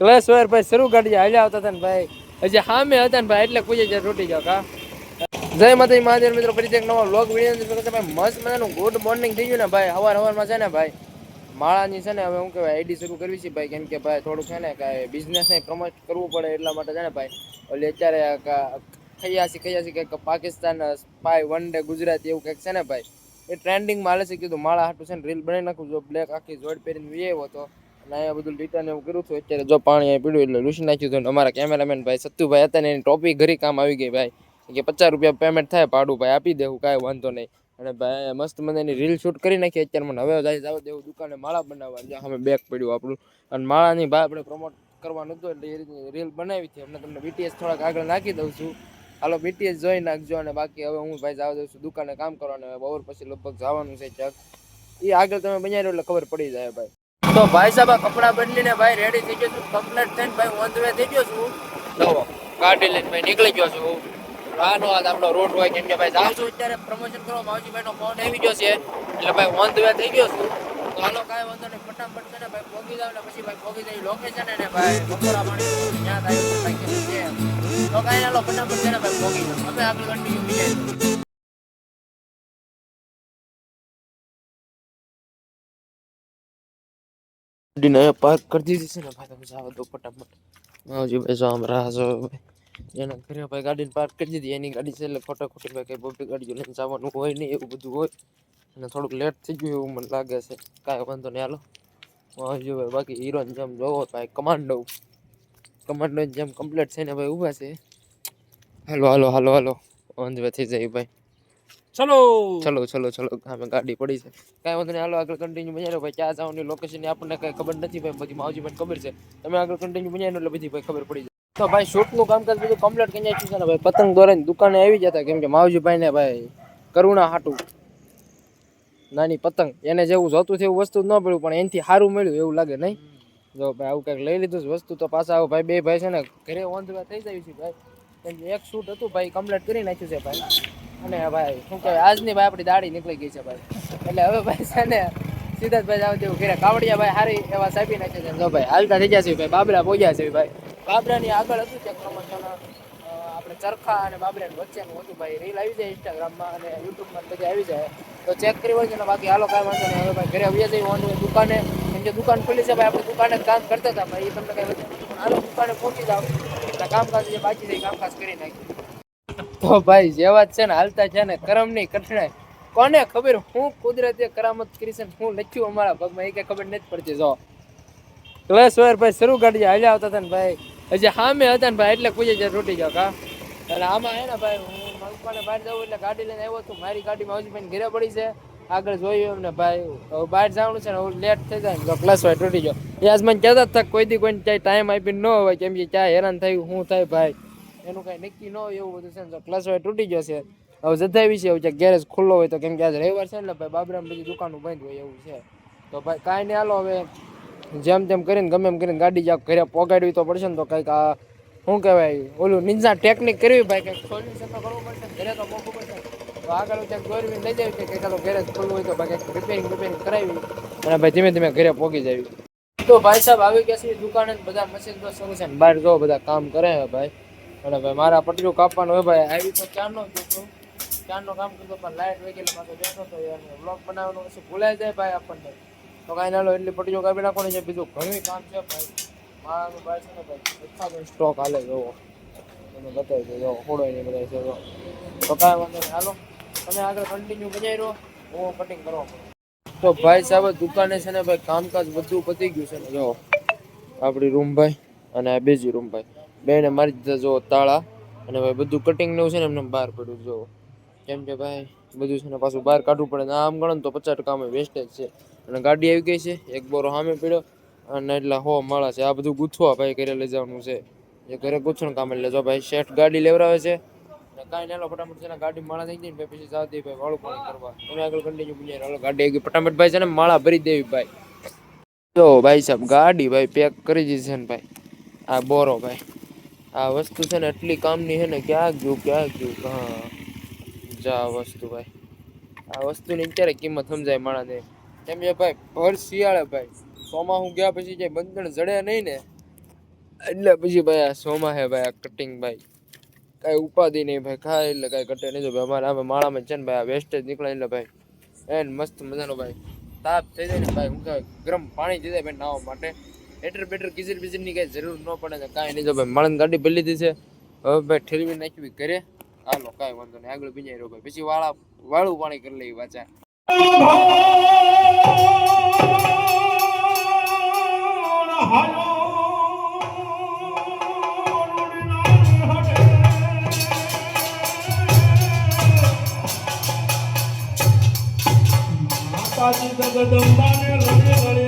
ક્લેશ વાર, ભાઈ, શરૂ ગાડી હાલ્યા આવતા હતા ને, ભાઈ. હજી સામે હતા ને, ભાઈ, એટલે કોઈ જગ્યાએ તૂટી જાવ કા. જય માતાજી, મહાદેવ મિત્રો ફરી એક નવો વ્લોગ વીડિયો મસ્ત મજાનું ગુડ મોર્નિંગ થઈ ગયું ને, ભાઈ. અવાર અવારમાં છે ને, ભાઈ, માળાની છે ને, હવે હું કહેવાય આઈડી શરૂ કરવી છે, ભાઈ, કેમ કે, ભાઈ, થોડુંક છે ને, કાંઈ બિઝનેસને પ્રમોટ કરવું પડે એટલા માટે છે ને, ભાઈ. ઓલે અત્યારે ખૈયાસી ખૈયાસી કંઈક Pakistan spy one day Gujarat એવું કંઈક છે ને, ભાઈ. એ ટ્રેન્ડિંગમાં હાલે છે, કીધું, માળા હાટું છે ને રીલ બનાવી નાખું, જો બ્લેક આખી જોડ પહેરીને વી આવ્યો હતો અહીંયા બધું ને એવું કર્યું હતું. અત્યારે જો પાણી અહીં પીડ્યું એટલે લૂસી નાખ્યું હતું. અમારા કેમેરામેન ભાઈ સત્તુભાઈ હતા ને એની ટોપી ઘરી કામ આવી ગઈ ભાઈ. કે પચાસ રૂપિયા પેમેન્ટ થાય ભાડું ભાઈ, આપી દેવું, કાંઈ વાંધો નહીં. અને ભાઈ મસ્ત મજાની રીલ શૂટ કરી નાખી અત્યારે. મને હવે જાય, જાવ દેવું, દુકાને માળા બનાવવા. જ્યાં અમે બેગ પડ્યું આપણું. અને માળાની ભાઈ આપણે પ્રમોટ કરવાનું હતું એટલે એ રીતની રીલ બનાવી હતી. અમને તમને બીટીએસ થોડાક આગળ નાખી દઉં છું. હાલો બીટીએસ જોઈ નાખજો. અને બાકી હવે હું ભાઈ જાવ દઉં છું દુકાને કામ કરવાનું. હવે બપોર પછી લગભગ જવાનું છે, ચક. એ આગળ તમે બનાવ્યો એટલે ખબર પડી જાય ભાઈ. તો ભાઈ સાહેબ, આ કપડાં બદલીને ભાઈ રેડી થઈ ગયો છું. કમ્પ્લીટ થઈને ભાઈ હું વે થઈ ગયો છું. તો ગાડી લઈને ભાઈ નીકળી ગયો છું. આનો આજ આપણો રોડ હોય કેમ કે ભાઈ જાઉં છું અત્યારે પ્રમોશન કરવા. માવજીભાઈ નો ફોન આવી ગયો છે. એટલે ભાઈ ઓન વે થઈ ગયો છું. તો હાલો, કાંઈ વાંધો નહીં. ફટાફટ છે ને ભાઈ પોગી જાવ ને પછી ભાઈ પોગી જાય લોકેશન ને ભાઈ બપોરા પાણી ત્યાં થાય તો કાંઈ હાલો, ફટાફટ છે ને ભાઈ પોગી જાવ અમે આગળ કન્ટિન્યુ બીજાય ગાડીને અહીંયા પાર્ક કરી દીધી છે ને ભાઈ તમે જાવ તો ફટાફટ માવજી ભાઈ જો આમ રાહ જો એના ઘરે ભાઈ ગાડીને પાર્ક કરી દીધી એની ગાડી છે એટલે ખોટા ખોટી ભાઈ કઈ પબ્લિક ગાડીઓ લઈને જવાનું હોય નહીં એવું બધું હોય અને થોડુંક લેટ થઈ ગયું એવું મને લાગે છે કાંઈ વાંધો નહીં હાલો માવજી ભાઈ બાકી હીરોની જેમ જોવો ભાઈ કમાન્ડો કમાન્ડો જેમ કમ્પ્લીટ થઈને ભાઈ ઊભા છે હાલો હાલો હાલો હાલો ધ થઈ જાય ભાઈ ચલો. ચલો ચલો ચલો. અમે ગાડી પડી છે. કાંઈ વાંધો નહીં, હાલો, આગળ કન્ટિન્યુ બનાવ્યો ભાઈ, ક્યાં જવાની લોકેશન આપણને કાંઈ ખબર નથી, ભાઈ. બધી માવજી પણ ખબર છે. તમે આગળ કન્ટિન્યુ બનાવ્યો એટલે બધી ભાઈ ખબર પડી જાય. તો ભાઈ, શૂટનું કામકાજ બધું કમ્પ્લીટ કરી નાખ્યું છે ને ભાઈ? પતંગ દોરાની દુકાને આવી જતા કેમ કે માવજી ભાઈને ભાઈ, કરુણા હાટું. નાની પતંગ. એને જેવું જોતું એવું વસ્તુ ન મળ્યું પણ એનાથી સારું મળ્યું, એવું લાગે, નહીં? જો ભાઈ, આવું કંઈક લઈ લીધું વસ્તુ, તો પાછા આવો ભાઈ. બે ભાઈ છે ને, ઘરે ઓંધવા થઈ જાય છે ભાઈ. એક શૂટ હતું, ભાઈ કમ્પ્લીટ કરી નાખ્યું છે ભાઈ. અને ભાઈ, શું કહેવાય, આજની ભાઈ આપણી દાઢી નીકળી ગઈ છે ભાઈ. એટલે હવે ભાઈ છે ને સીધા જ ભાઈ જાવ તેવું ઘરે કાવડિયા ભાઈ હારી એવા સાબી નાખે છે. જો ભાઈ, હાલતા થઈ ગયા છે ભાઈ, બાબરા પોગ્યા છે ભાઈ. બાબરાની આગળ હતું ચેક પ્રમોશન આપણે ચરખા અને બાબરા વચ્ચેનું હતું ભાઈ. રીલ આવી જાય ઇન્સ્ટાગ્રામમાં અને યુટ્યુબમાં બધી આવી જાય. તો ચેક કરી હોય છે બાકી હાલો કાંઈ વાંધો નહીં. હવે ભાઈ ઘરે આવ્યા જઈએ નહીં. દુકાને એમ જે દુકાન ખુલી છે ભાઈ, આપણે દુકાને કામ કરતા હતા ભાઈ. એ તમને કાંઈ હાલો, દુકાને પહોંચી જાવ એટલે કામકાજ જે બાકી છે કામકાજ કરી નાખી તો ભાઈ, જેવા જ છે ને, હાલતા છે ને, કરમની કઠણાઈ કોને ખબર હું કુદરતે કરામત કરી હું લખ્યું અમારા ભગમાં, એ કઈ ખબર નથી પડતી, જો. ક્લેશ વાર ભાઈ શરૂ ગાડી હાલ્યા આવતા હતા ને ભાઈ. હજી સામે હતા ને ભાઈ, એટલે કોઈ જ તૂટી જાવ કા. એટલે આમાં હે ને ભાઈ, હું માલપાને બહાર જાઉં એટલે ગાડી લઈને આવ્યો છું, મારી ગાડીમાં હજી ભાઈ ઘેરે પડી છે. આગળ જોયું એમને ભાઈ બહાર જવાનું છે ને, હવે લેટ થઈ જાય ને તો ક્લાસ વાય તૂટી ગયો. આજ મને કહેતા હતા કોઈ દી કોઈને ક્યાંય ટાઈમ આપીને ન હોય, કેમ કે ક્યાં હેરાન થયું, હું થાય ભાઈ. એનું કાંઈ નક્કી ન હોય એવું બધું છે ને તો ક્લાસ વાય તૂટી છે હવે એવું છે ગેરેજ ખુલ્લો હોય તો કેમ કે આજે રવિવાર છે ને ભાઈ બાબરામ બધી દુકાનો બંધ હોય એવું છે. તો ભાઈ કાંઈ નહીં, હાલો હવે જેમ તેમ કરીને, ગમે એમ કરીને ગાડી જ્યાં ઘરે પોગાડવી તો પડશે ને તો કંઈક આ, શું કહેવાય, ઓલું નિંજા ટેકનિક કરવી ભાઈ, કંઈક સોલ્યુશન તો કરવું પડશે ઘરે તો મોકવું પડશે. તો આગળ ક્યાંક દોરવી લઈ જાય કે કંઈક ચાલો ગેરેજ ખુલ્લું હોય તો ભાઈ કંઈક રિપેરિંગ રિપેરિંગ કરાવી. અને ભાઈ ધીમે ધીમે ઘરે પોગી જાવી. તો ભાઈ સાહેબ આવી ગયા છે દુકાને બધા મશીન તો શરૂ છે બહાર જો બધા કામ કરે ભાઈ. અને ભાઈ, મારા પટલું કાપવાનું હોય ભાઈ. આવી તો ક્યારનો જ છું ક્યારનો કામ કરતો પણ લાઈટ વગેરે પાછો બેઠો તો યાર બ્લોગ બનાવવાનું પછી ભૂલાઈ જાય ભાઈ આપણને. તો કાંઈ ના લો, એટલી પટલું કાપી નાખવાની છે. બીજું ઘણું કામ છે ભાઈ. મારાનું ભાઈ છે ને ભાઈ ઉત્પાદન સ્ટોક હાલે જોવો તમે બતાવી દો જો હોડો નહીં બધા છે તો કાંઈ વાંધો નહીં. હાલો, તમે આગળ કન્ટિન્યુ બનાવી રહો. હું કટિંગ કરો તો ભાઈ સાહેબ દુકાને છે ને ભાઈ, કામકાજ બધું પતી ગયું છે ને જો આપણી રૂમ ભાઈ અને બીજી રૂમ ભાઈ. બેને મારી દીધા જો તાળા. અને ભાઈ બધું કટિંગ ને છે ને એમને બહાર પડ્યું જો. કેમ કે ભાઈ, બધું છે ને પાછું બહાર કાઢવું પડે. આમ ગણો તો પચાસ ટકા અમે વેસ્ટેજ છે. અને ગાડી આવી ગઈ છે, એક બોરો સામે પીડ્યો. અને એટલા હો માળા છે, આ બધું ગૂંથવા ભાઈ ઘરે લઈ જવાનું છે. એ ઘરે ગૂંથણ કામ લેજો જો ભાઈ. શેઠ ગાડી લેવડાવે છે. અને કાંઈ લેલો ફટાફટ છે ને ગાડી માળા થઈ ગઈ ને પછી જાવ દે ભાઈ વાળું પાણી કરવા. તમે આગળ કન્ટિન્યુ બીજા હાલો, ગાડી આવી ગઈ. ફટાફટ ભાઈ છે ને માળા ભરી દેવી ભાઈ. જો ભાઈ સાહેબ, ગાડી ભાઈ પેક કરી દીધી છે ને ભાઈ. આ બોરો ભાઈ. આ વસ્તુ છે ને એટલી કામની છે ને, ક્યાં ગયું ક્યાં ગયું? હા. જા વસ્તુ ભાઈ. આ વસ્તુની અત્યારે કિંમત સમજાય માણસને. કેમ કે ભાઈ, ભર શિયાળે ભાઈ. સોમાં હું ગયા પછી જે બંધન જડે નહીં ને, એટલે પછી ભાઈ આ સોમાં હે ભાઈ આ કટિંગ ભાઈ. કાંઈ ઉપાધિ નહીં ભાઈ ખાય એટલે કાંઈ કટે નહીં. જો ભાઈ અમારે આમે માળામાં છે ને ભાઈ આ વેસ્ટેજ નીકળે એટલે ભાઈ, એન મસ્ત મજાનો ભાઈ તાપ થઈ જાય ને ભાઈ, હું ગરમ પાણી થઈ જાય ભાઈ નાવા માટે. હેટર બેટર કિચર બિચરની કાંઈ જરૂર ન પડે કાંઈ નહીં. જો ભાઈ મળન ગાડી ભરી લીધી છે. હવે ભાઈ ઠેરવી નાખવી ઘરે. હાલો, કાંઈ વાંધો નહીં. આગળ બીજા રહ્યો પછી વાળા, વાળું પાણી કરી લઈ વાંચા માતાજી જગદંબાને રડે લડે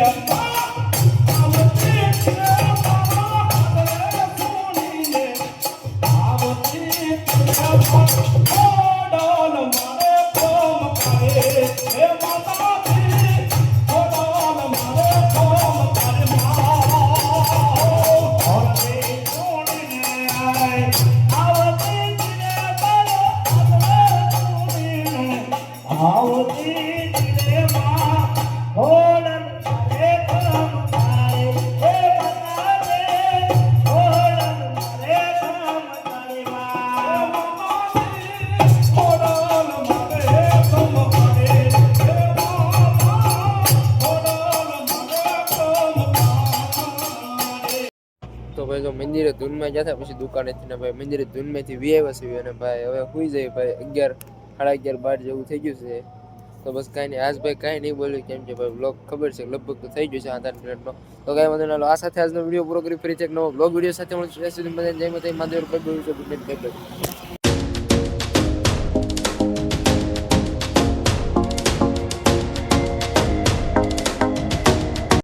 minha paz. તો ભાઈ મંદિરે ધૂનમાં જતા પછી દુકાનેથી ને ભાઈ મંદિરે ધૂનમાંથી વી આવ્યા અને ભાઈ હવે સુઈ જાય ભાઈ અગિયાર, સાડા અગિયાર, બાર જેવું થઈ ગયું છે. તો બસ કાંઈ નહીં, આજ ભાઈ કાંઈ નહીં બોલ્યું, કેમ કે ભાઈ બ્લોગ ખબર છે, લગભગ તો થઈ ગયું છે આધાર મિનિટનો. તો કાંઈ વાંધો ના આ સાથે આજનો વીડિયો પૂરો કરી ફરી છે એક નવો બ્લોગ વીડિયો સાથે મળશું. જય સુધી મને જય માતા બાય બાય